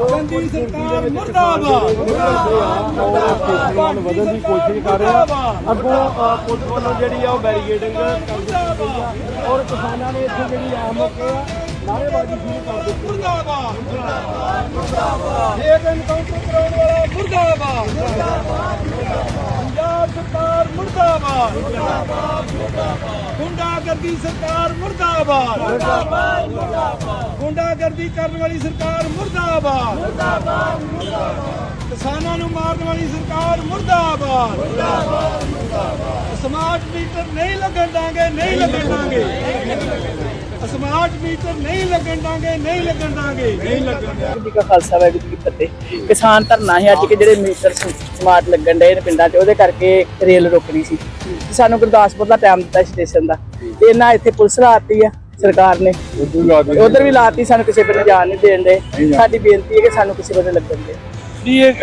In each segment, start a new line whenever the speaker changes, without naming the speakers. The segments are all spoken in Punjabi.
ਗੰਦੀ ਸਰਕਾਰ ਮੁਰਦਾਬਾਦ।
ਮੁਰਦਾਬਾਦ। ਵਧਣ ਦੀ ਕੋਸ਼ਿਸ਼ ਕਰ ਰਹੇ ਅੱਗੋਂ ਪੁਲਿਸ ਵੱਲੋਂ ਜਿਹੜੀ ਆ ਉਹ ਬੈਰੀਗੇਡਿੰਗ ਔਰ ਕਿਸਾਨਾਂ ਨੇ ਇੱਥੇ ਜਿਹੜੀ ਆਮ ਨਾਰੇਬਾਜ਼ੀ ਸ਼ੁਰੂ ਕਰ ਦਿੱਤੀ
ਮੁਰਦਾਬਾਦ। ਮੁਰਦਾਬਾਦ। ਇਹ ਐਨਕਾਊਂਟਰ ਕਰਾਉਣ ਵਾਲਾ ਮੁਰਦਾਬਾਦ ਮੁਰਦਾਬਾਦ। ਸਰਕਾਰ ਮੁਰਦਾਬਾਦ। ਮੁਰਦਾਬਾਦ ਗੁੰਡਾਗਰਦੀ ਸਰਕਾਰ ਮੁਰਦਾਬਾਦ। ਮੁਰਦਾਬਾਦ ਮੁਰਦਾਬਾਦ ਗੁੰਡਾਗਰਦੀ ਕਰਨ ਵਾਲੀ ਸਰਕਾਰ ਮੁਰਦਾਬਾਦ। ਮੁਰਦਾਬਾਦ ਮੁਰਦਾਬਾਦ ਕਿਸਾਨਾਂ ਨੂੰ ਮਾਰਨ ਵਾਲੀ ਸਰਕਾਰ ਮੁਰਦਾਬਾਦ। ਮੁਰਦਾਬਾਦ ਮੁਰਦਾਬਾਦ ਸਮਾਰਟ ਮੀਟਰ ਨਹੀਂ ਲੱਗਣ ਦਾਂਗੇ, ਨਹੀਂ ਲੱਗਣ ਦਾਂਗੇ। ਸਮਾਰਟ ਮੀਟਰ ਨਹੀਂ ਲੱਗਣ ਦਾਂਗੇ ਨਹੀਂ ਲੱਗਣ ਦਾਂਗੇ ਨਹੀਂ ਲੱਗਣ ਦਾਂਗੇ।
ਕਾ ਖਾਲਸਾ ਵਾਹਿਗੁਰੂ ਜੀ ਕੀ ਫਤਿਹ। ਕਿਸਾਨ ਧਰਨਾ ਹੈ ਅੱਜ ਕਿ ਜਿਹੜੇ ਮੀਟਰ ਸਮਾਰਟ ਲੱਗਣ ਡਏ ਨੇ ਪਿੰਡਾਂ 'ਚ ਉਹਦੇ ਕਰਕੇ ਰੇਲ ਰੁਕਣੀ ਸੀ। ਤੇ ਸਾਨੂੰ ਗੁਰਦਾਸਪੁਰ ਦਾ ਟਾਈਮ ਦਿੱਤਾ ਸਟੇਸ਼ਨ ਦਾ। ਤੇ ਇਹਨਾਂ ਇੱਥੇ ਪੁਲਿਸ ਲਾਤੀ ਆ ਸਰਕਾਰ ਨੇ। ਉਧਰ ਵੀ ਲਾਤੀ ਸਾਨੂੰ ਕਿਸੇ ਬੰਨੇ ਜਾਣ ਨਹੀਂ ਦੇਣ ਦੇ ਸਾਡੀ ਬੇਨਤੀ ਹੈ ਕਿ ਸਾਨੂੰ ਕਿਸੇ ਬੰਨੇ ਲੱਗਣ ਦੇ।
ਜੀ ਇਹ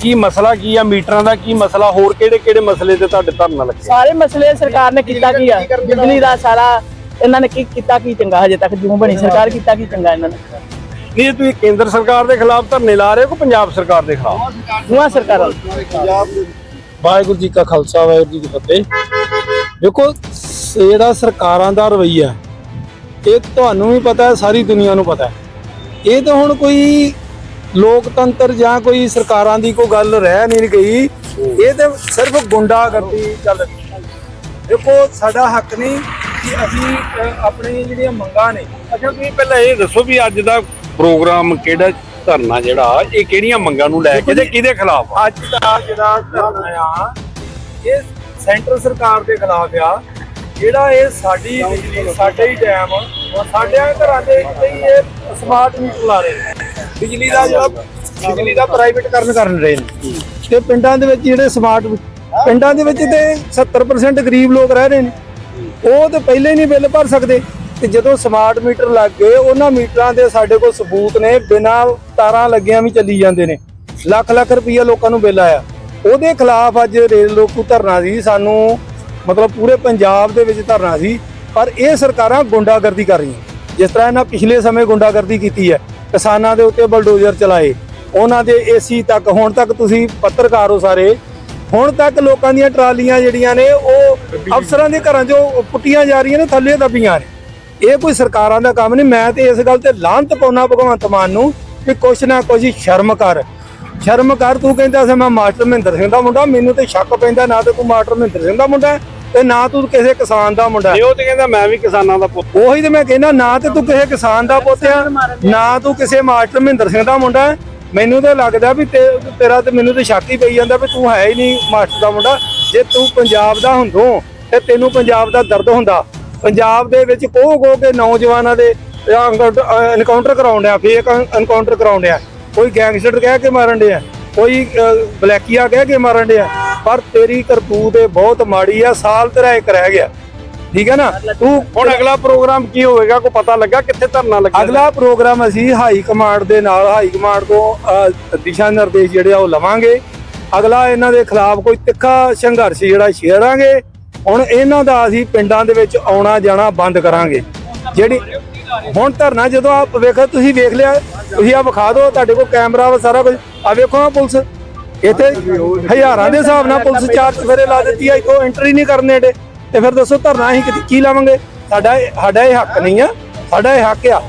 ਕੀ ਮਸਲਾ ਕੀ ਆ? ਮੀਟਰਾਂ ਦਾ ਕੀ ਮਸਲਾ? ਹੋਰ ਕਿਹੜੇ ਕਿਹੜੇ ਮਸਲੇ ਤੇ ਤੁਹਾਡੇ ਧਰਨਾ ਲੱਗਿਆ?
ਸਾਰੇ ਮਸਲੇ ਸਰਕਾਰ ਨੇ ਕੀਤਾ ਕੀ ਆ? ਬਿਜਲੀ ਦਾ ਸਾਰਾ ਇਹਨਾਂ ਨੇ ਕੀ ਕੀਤਾ ਕੀ ਚੰਗਾ? ਹਜੇ ਤੱਕ ਜਿਉਂ ਬਣੀ ਸਰਕਾਰ ਕੀਤਾ ਕੀ ਚੰਗਾ ਇਹਨਾਂ ਨੇ?
ਨਹੀਂ ਇਹ ਤੁਸੀਂ ਕੇਂਦਰ ਸਰਕਾਰ ਦੇ ਖਿਲਾਫ ਧਰਨੇ ਲਾ ਰਹੇ ਹੋ ਕਿ ਪੰਜਾਬ ਸਰਕਾਰ ਦੇ ਖਿਲਾਫ?
ਦੋਵਾਂ ਸਰਕਾਰਾਂ
ਵਾਹਿਗੁਰੂ ਜੀ ਕਾ ਖਾਲਸਾ ਵਾਹਿਗੁਰੂ ਜੀ ਕੀ ਫਤਿਹ। ਦੇਖੋ ਜਿਹੜਾ ਸਰਕਾਰਾਂ ਦਾ ਰਵਈਆ ਇਹ ਤੁਹਾਨੂੰ ਵੀ ਪਤਾ ਹੈ ਸਾਰੀ ਦੁਨੀਆ ਨੂੰ ਪਤਾ ਹੈ। ਇਹ ਤਾਂ ਹੁਣ ਕੋਈ ਲੋਕਤੰਤਰ ਜਾਂ ਕੋਈ ਸਰਕਾਰਾਂ ਦੀ ਕੋਈ ਗੱਲ ਰਹਿ ਨਹੀਂ ਗਈ। ਇਹ ਤਾਂ ਸਿਰਫ ਗੁੰਡਾਗਰਦੀ ਚੱਲ ਰਹੀ ਹੈ। ਦੇਖੋ ਸਾਡਾ ਹੱਕ ਨਹੀਂ ਕਿ ਅਸੀਂ ਅ, ਆਪਣੀ ਜਿਹੜੀਆਂ ਮੰਗਾਂ ਨੇ
ਅੱਛਾ ਤੁਸੀਂ ਪਹਿਲਾਂ ਇਹ ਦੱਸੋ ਵੀ ਅੱਜ ਦਾ ਪ੍ਰੋਗਰਾਮ ਕਿਹੜਾ ਧਰਨਾ ਜਿਹੜਾ ਇਹ ਕਿਹੜੀਆਂ ਮੰਗਾਂ ਨੂੰ ਲੈ ਕੇ ਤੇ ਕਿਹਦੇ ਖਿਲਾਫ ਆ?
ਅੱਜ ਦਾ ਜਿਹੜਾ ਧਰਨਾ ਆ ਇਹ ਸੈਂਟਰ ਸਰਕਾਰ ਦੇ ਖਿਲਾਫ ਆ। ਜਿਹੜਾ ਇਹ ਸਾਡੀ ਬਿਜਲੀ ਸਾਡੇ ਹੀ ਡੈਮ ਸਾਡਿਆਂ ਘਰਾਂ ਦੇ ਵਿੱਚ ਹੀ ਇਹ ਸਮਾਰਟ ਮੀਟਰ ਲਾ ਰਹੇ ਨੇ। ਬਿਜਲੀ ਦਾ ਜਿਹੜਾ ਬਿਜਲੀ ਦਾ ਪ੍ਰਾਈਵੇਟਕਰਨ ਕਰਨ ਰਹੇ ਨੇ। ਤੇ ਪਿੰਡਾਂ ਦੇ ਵਿੱਚ ਜਿਹੜੇ ਸਮਾਰਟ ਪਿੰਡਾਂ ਦੇ ਵਿੱਚ ਤੇ 70% ਗਰੀਬ ਲੋਕ ਰਹਿ ਰਹੇ ਨੇ। ਉਹ ਤੇ ਪਹਿਲੇ ਹੀ ਨਹੀਂ ਬਿੱਲ ਭਰ ਸਕਦੇ। ਤੇ ਜਦੋਂ ਸਮਾਰਟ ਮੀਟਰ ਲੱਗ ਗਏ, ਉਹਨਾਂ ਮੀਟਰਾਂ ਦੇ ਸਾਡੇ ਕੋਲ ਸਬੂਤ ਨੇ, ਬਿਨਾਂ ਤਾਰਾਂ ਲੱਗੀਆਂ ਵੀ ਚੱਲੀ ਜਾਂਦੇ ਨੇ। ਲੱਖ ਲੱਖ ਰੁਪਈਆ ਲੋਕਾਂ ਨੂੰ ਬਿੱਲ ਆਇਆ। ਉਹਦੇ ਖਿਲਾਫ ਅੱਜ ਰੇਲ ਰੋਕੂ ਧਰਨਾ ਸੀ, ਸਾਨੂੰ ਮਤਲਬ ਪੂਰੇ ਪੰਜਾਬ ਦੇ ਵਿੱਚ ਧਰਨਾ ਸੀ। ਪਰ ਇਹ ਸਰਕਾਰਾਂ ਗੁੰਡਾਗਰਦੀ ਕਰ ਰਹੀਆਂ। ਜਿਸ ਤਰ੍ਹਾਂ ਇਹਨਾਂ ਪਿਛਲੇ ਸਮੇਂ ਗੁੰਡਾਗਰਦੀ ਕੀਤੀ ਹੈ, ਕਿਸਾਨਾਂ ਦੇ ਉੱਤੇ ਬਲਡੋਜ਼ਰ ਚਲਾਏ, ਉਹਨਾਂ ਦੇ ਏਸੀ ਤੱਕ, ਹੁਣ ਤੱਕ ਤੁਸੀਂ ਪੱਤਰਕਾਰ ਹੋ ਸਾਰੇ ਹੁਣ ਤੱਕ ਲੋਕਾਂ ਦੀਆਂ ਟਰਾਲੀਆਂ ਜਿਹੜੀਆਂ ਨੇ ਉਹ ਅਫਸਰਾਂ ਦੇ ਘਰਾਂ 'ਚੋਂ ਪੁੱਟੀਆਂ ਜਾ ਰਹੀਆਂ ਨੇ ਥੱਲੇ ਦੱਬੀਆਂ ਨੇ। ਇਹ ਕੋਈ ਸਰਕਾਰਾਂ ਦਾ ਕੰਮ ਨਹੀਂ ਮੈਂ ਤੇ ਇਸ ਗੱਲ ਤੇ ਲਾਹਨਤ ਪਾਉਣਾ ਭਗਵੰਤ ਮਾਨ ਨੂੰ ਕਿ ਕੁਛ ਨਾ ਕੁਛ ਸ਼ਰਮ ਕਰ। ਸ਼ਰਮ ਕਰ ਤੂੰ ਕਹਿੰਦਾ ਸੀ ਮੈਂ ਮਾਸਟਰ ਮਹਿੰਦਰ ਸਿੰਘ ਦਾ ਮੁੰਡਾ ਮੈਨੂੰ ਤੇ ਸ਼ੱਕ ਪੈਂਦਾ ਨਾ ਤੇ ਤੂੰ ਮਾਸਟਰ ਮਹਿੰਦਰ ਸਿੰਘ ਦਾ ਮੁੰਡਾ ਤੇ ਨਾ ਤੂੰ ਕਿਸੇ ਕਿਸਾਨ ਦਾ ਮੁੰਡਾ
ਉਹ ਤੇ ਕਹਿੰਦਾ ਮੈਂ ਵੀ ਕਿਸਾਨਾਂ ਦਾ ਪੁੱਤ
ਉਹੀ ਤੇ ਮੈਂ ਕਹਿੰਦਾ ਨਾ ਤੇ ਤੂੰ ਕਿਸੇ ਕਿਸਾਨ ਦਾ ਪੁੱਤ ਆ ਨਾ ਤੂੰ ਕਿਸੇ ਮਾਸਟਰ ਮਹਿੰਦਰ ਸਿੰਘ ਦਾ ਮੁੰਡਾ। ਮੈਨੂੰ ਤਾਂ ਲੱਗਦਾ ਵੀ ਤੇਰਾ ਤੇ ਮੈਨੂੰ ਤੇ ਸ਼ੱਕ ਹੀ ਪਈ ਜਾਂਦਾ ਵੀ ਤੂੰ ਹੈ ਹੀ ਨਹੀਂ ਮਾਸਟਰ ਦਾ ਮੁੰਡਾ। ਜੇ ਤੂੰ ਪੰਜਾਬ ਦਾ ਹੁੰਦੋਂ, ਤੇ ਤੈਨੂੰ ਪੰਜਾਬ ਦਾ ਦਰਦ ਹੁੰਦਾ। ਪੰਜਾਬ ਦੇ ਵਿੱਚ ਕੋਹ ਕੋਹ ਕੇ ਨੌਜਵਾਨਾਂ ਦੇ ਐਨਕਾਊਂਟਰ ਕਰਾਉਣ ਡਿਆ ਫੇਕ ਐਨਕਾਊਂਟਰ ਕਰਾਉਣ ਡਿਆ। ਕੋਈ ਗੈਂਗਸਟਰ ਕਹਿ ਕੇ ਮਾਰਨ ਡਿਆ, ਕੋਈ ਬਲੈਕੀਆ ਕਹਿ ਕੇ ਮਾਰਨ ਡਿਆ। ਪਰ ਤੇਰੀ ਕਰਤੂਤ ਇਹ ਬਹੁਤ ਮਾੜੀ ਆ, ਸਾਲ ਤੇਰਾ ਇੱਕ ਰਹਿ ਗਿਆ। ਠੀਕ ਹੈ ਨਾ? ਤੂੰ
ਹੁਣ ਅਗਲਾ ਪ੍ਰੋਗਰਾਮ ਕੀ ਹੋਵੇਗਾ? ਕੋ ਪਤਾ ਲੱਗਾ ਕਿੱਥੇ ਧਰਨਾ ਲੱਗਿਆ?
ਅਗਲਾ ਪ੍ਰੋਗਰਾਮ ਅਸੀਂ ਹਾਈ ਕਮਾਂਡ ਦੇ ਨਾਲ, ਹਾਈ ਕਮਾਂਡ ਤੋਂ ਦਿਸ਼ਾ ਨਿਰਦੇਸ਼ ਜਿਹੜੇ ਆ ਉਹ ਲਵਾਂਗੇ। ਅਗਲਾ ਇਹਨਾਂ ਦੇ ਖਿਲਾਫ ਕੋਈ ਤਿੱਖਾ ਸੰਘਰਸ਼ ਜਿਹੜਾ ਛੇੜਾਂਗੇ। ਹੁਣ ਇਹਨਾਂ ਦਾ ਅਸੀਂ ਪਿੰਡਾਂ ਦੇ ਵਿੱਚ ਆਉਣਾ ਜਾਣਾ ਬੰਦ ਕਰਾਂਗੇ। ਜਿਹੜੀ ਹੁਣ ਧਰਨਾ ਜਦੋਂ ਆਪ ਵੇਖੋ, ਤੁਸੀਂ ਵੇਖ ਲਿਆ, ਤੁਸੀਂ ਆ ਵਿਖਾ ਦਿਓ, ਤੁਹਾਡੇ ਕੋਲ ਕੈਮਰਾ ਵਾ ਸਾਰਾ ਕੁਝ। ਆ ਵੇਖੋ ਆ ਪੁਲਿਸ। ਇੱਥੇ ਹਜ਼ਾਰਾਂ ਦੇ ਹਿਸਾਬ ਨਾਲ ਪੁਲਿਸ ਚਾਰ ਚਫੇਰੇ ਲਾ ਦਿੱਤੀ ਆ ਇੱਥੋਂ ਐਂਟਰੀ ਨਹੀਂ ਕਰਨੇ ਡੇ। ਤੇ ਫਿਰ ਦੱਸੋ ਧਰਨਾ ਅਸੀਂ ਕਿਤੇ- ਕੀ ਲਾਵਾਂਗੇ? ਸਾਡਾ ਸਾਡਾ ਇਹ ਹੱਕ ਨਹੀਂ ਆ। ਸਾਡਾ ਇਹ ਹੱਕ ਆ।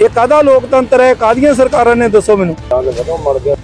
ਇਹ ਕਾਹਦਾ ਲੋਕਤੰਤਰ ਹੈ? ਕਾਹਦੀਆਂ ਸਰਕਾਰਾਂ ਨੇ? ਦੱਸੋ ਮੈਨੂੰ।